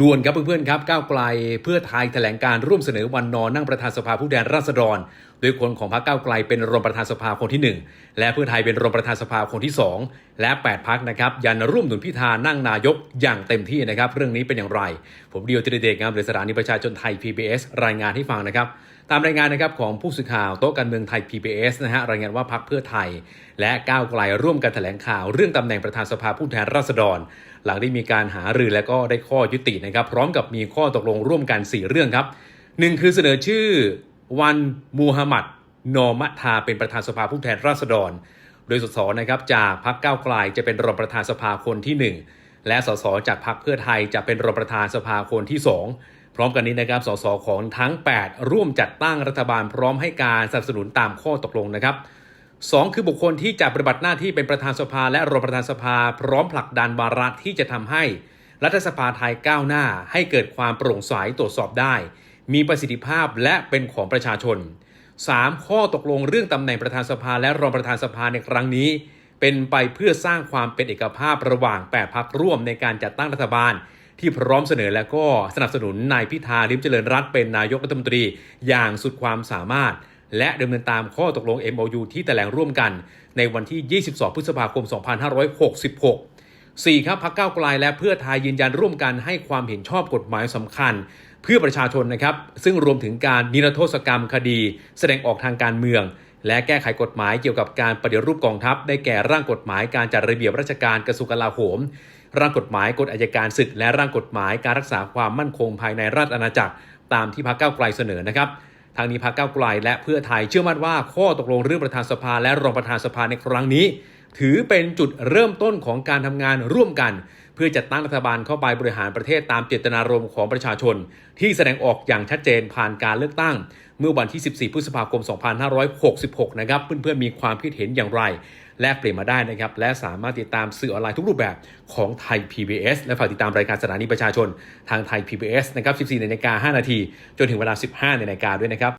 ด่วนครับเพื่อนๆครับก้าวไกลเพื่อไทยแถลงการร่วมเสนอวันนอนนั่งประธานสภาผู้แทนราษฎร โดยคนของพรรคก้าวไกลเป็นรองประธานสภาคนที่ 1 และเพื่อไทยเป็นรองประธานสภาคนที่ 2และ 8 พักนะครับยันร่วมหนุนพิธานั่งนายกอย่างเต็มที่นะครับ เรื่องนี้เป็นอย่างไร ผมเดียวจิรเดชงามหรือสถานีประชาชนไทย PBS รายงานให้ฟังนะครับ ตามรายงานนะครับของผู้สื่อข่าวโต๊ะการเมืองไทย PBS นะฮะรายงานว่าพักเพื่อไทย และก้าวไกลร่วมกันแถลงข่าว เรื่องตำแหน่งประธานสภาผู้แทนราษฎร หลังได้มีการหารือและก็ได้ข้อยุตินะครับ พร้อมกับมีข้อตกลงร่วมกัน 4 เรื่องครับหนึ่งคือเสนอชื่อวันมูฮัมหมัดนอมะทาเป็นประธานสภาผู้แทนราษฎร โดยสสนะครับจากพรรคก้าวไกลจะเป็นรองประธานสภาคนที่ 1 และสสจากพรรคเพื่อไทยจะเป็นรองประธานสภาคนที่ 2 พร้อมกันนี้นะครับสสของทั้ง 8 ร่วมจัดตั้งรัฐบาลพร้อมให้การสนับสนุนตามข้อตกลงนะครับสองคือบุคคลที่จะปฏิบัติหน้าที่เป็นประธานสภาและรองประธานสภา พร้อมผลักดันวาระที่จะทำให้ รัฐสภาไทยก้าวหน้า ให้เกิดความโปร่งใสตรวจสอบได้ มีประสิทธิภาพและเป็นของประชาชน 3. ข้อตกลงเรื่องตำแหน่งประธานสภาและรองประธานสภาในครั้งนี้ เป็นไปเพื่อสร้างความเป็นเอกภาพระหว่าง 8 พักร่วมในการจัดตั้งรัฐบาล ที่พร้อมเสนอและก็สนับสนุนนายพิธาลิมเจริญรัตเป็นนายกรัฐมนตรีอย่างสุดความสามารถ และดำเนินตามข้อตกลง MOU ที่แถลงร่วมกัน ในวันที่ 22 พฤษภาคม 2566 4. ครับพักเก้าไกลและเพื่อไทยยืนยันร่วมกันให้ความเห็นชอบกฎหมายสำคัญ เพื่อประชาชนนะครับ ซึ่งรวมถึงการนิรโทษกรรมคดี แสดงออกทางการเมือง และแก้ไขกฎหมายเกี่ยวกับการปฏิรูปกองทัพ ได้แก่ร่างกฎหมายการจัดระเบียบราชการกระทรวงกลาโหม ร่างกฎหมายกฎอัยการศึก และร่างกฎหมายการรักษาความมั่นคงภายในราชอาณาจักร ตามที่พรรคก้าวไกลเสนอนะครับทางนี้พรรคก้าวไกลและเพื่อไทยเชื่อมั่นว่าข้อตกลงเรื่องประธานสภาและรองประธานสภาในครั้งนี้ ถือเป็นจุดเริ่มต้นของการทำงานร่วมกัน เพื่อจัดตั้งรัฐบาลเข้าไปบริหารประเทศตามเจตนารมณ์ของประชาชน ที่แสดงออกอย่างชัดเจนผ่านการเลือกตั้ง เมื่อวันที่ 14 พฤษภาคม 2566 นะครับ เพื่อนๆมีความคิดเห็นอย่างไร แลกเปลี่ยนมาได้นะครับ และสามารถติดตามสื่อออนไลน์ทุกรูปแบบของไทย PBS และฝากติดตามรายการสถานีประชาชนทางไทย PBS นะครับ 14นาฬิกา5นาทีจนถึงเวลา 15นาฬิกาด้วยนะครับ